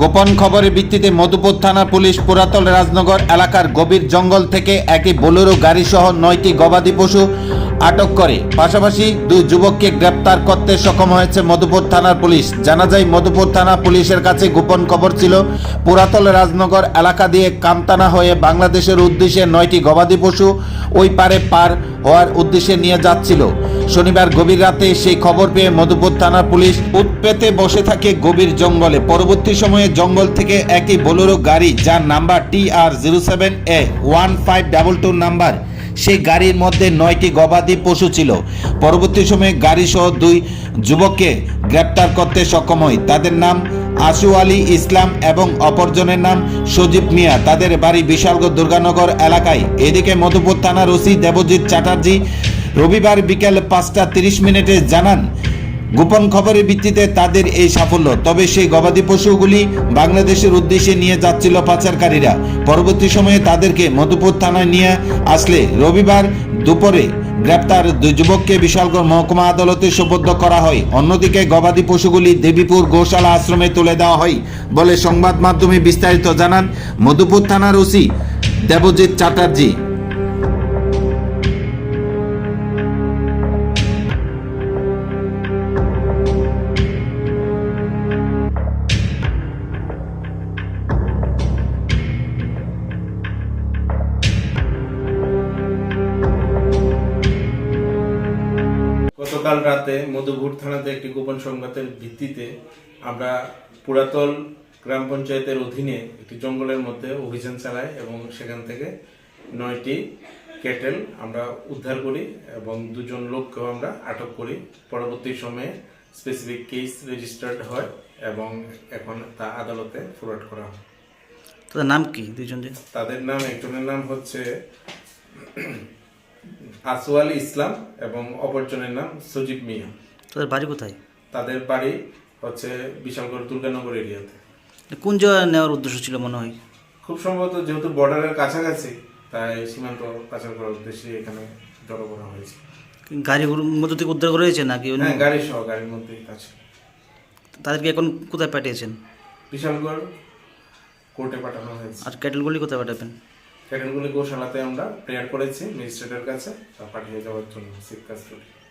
গোপন খবরের ভিত্তিতে মধুপুর থানা পুলিশ পুরাতল রাজনগর এলাকার গভীর জঙ্গল থেকে একটি বোলেরো গাড়ি সহ নয়টি গবাদি পশু আটক করে। পাশাপাশি দুই যুবককে গ্রেপ্তার করতে সক্ষম হয়েছে মধুপুর থানার পুলিশ। জানা যায়, মধুপুর থানা পুলিশের কাছে গোপন খবর ছিল, পুরাতল রাজনগর এলাকা দিয়ে কামতানা হয়ে বাংলাদেশের উদ্দেশ্যে নয়টি গবাদি পশু ওই পারে পার হওয়ার উদ্দেশ্যে নিয়ে যাচ্ছিল। শনিবার গভীর রাতে সেই খবর পেয়ে মধুপুর থানার পুলিশ উৎপেতে বসে থাকে গভীর জঙ্গলে। পরবর্তী সময়ে জঙ্গল থেকে একটি বোলেরো গাড়ি, যার number T R zero seven A one five double two number. সেই গাড়ির মধ্যে নয়টি গবাদি পশু ছিল। পরবর্তী সময়ে গাড়ি সহ দুই যুবককে গ্রেপ্তার করতে সক্ষম হয়। তাদের নাম আশু আলী ইসলাম এবং অপরজনের নাম সজীব মিয়া। তাদের বাড়ি বিশালগড় দুর্গানগর এলাকায়। এদিকে মধুপুর থানার ওসি দেবজিৎ চ্যাটার্জি রবিবার বিকেল পাঁচটা তিরিশ মিনিটে জানান গোপন খবরের ভিত্তিতে তাদের এই সাফল্য। তবে সেই গবাদি পশুগুলি বাংলাদেশের উদ্দেশ্যে নিয়ে যাচ্ছিল পাচারকারীরা। পরবর্তী সময়ে তাদেরকে মধুপুর থানায় নিয়ে আসলে রবিবার দুপুরে গ্রেপ্তার দুই যুবককে বিশালগড় মহকুমা আদালতে সোপর্দ করা হয়। অন্যদিকে গবাদি পশুগুলি দেবীপুর গোশালা আশ্রমে তুলে দেওয়া হয় বলে সংবাদ মাধ্যমে বিস্তারিত জানান মধুপুর থানার ওসি দেবজিৎ চ্যাটার্জি। গতকাল রাতে মধুপুর থানাতে একটি গোপন সংঘাতের ভিত্তিতে আমরা পুরাতল গ্রাম পঞ্চায়েতের অধীনে একটি জঙ্গলের মধ্যে অভিযান চালাই এবং সেখান থেকে নয়টি ক্যাটেল আমরা উদ্ধার করি এবং দুজন লোককেও আমরা আটক করি। পরবর্তী সময়ে স্পেসিফিক কেস রেজিস্টার্ড হয় এবং এখন তা আদালতে ফরওয়ার্ড করা হয়। তাদের নাম কি দুজন তাদের নাম একজনের নাম হচ্ছে আসওয়াল ইসলাম এবং অপরজনের নাম সজীব মিয়া। তাদের বাড়ি কোথায়? তাদের বাড়ি হচ্ছে বিশালগড় দুর্গানগর এরিয়াতে। কোন জায়গায় নেওয়ার উদ্দেশ্য ছিল মনে হয়? খুব সম্ভবত যেহেতু বর্ডারের কাছাকাছি তাই সীমান্ত পাচার করার উদ্দেশ্যে এখানে জড়ো করা হয়েছে। গাড়িগুলোর মধ্যে থেকে উদ্ধার করা হয়েছে নাকি হ্যাঁ গাড়ি সহ গাড়ির মধ্যেই আছে তাদেরকে এখন কোথায় পাঠিয়েছেন? বিশালগড় কোর্টে পাঠানো হয়েছে। আর ক্যাটেলগুলি কোথায় পাঠাবেন? ক্যাটেলগুলি গোশালাতে আমরা প্রেয়ার করেছি ম্যাজিস্ট্রেটের কাছে তা পাঠিয়ে যাওয়ার জন্য কাস্টডি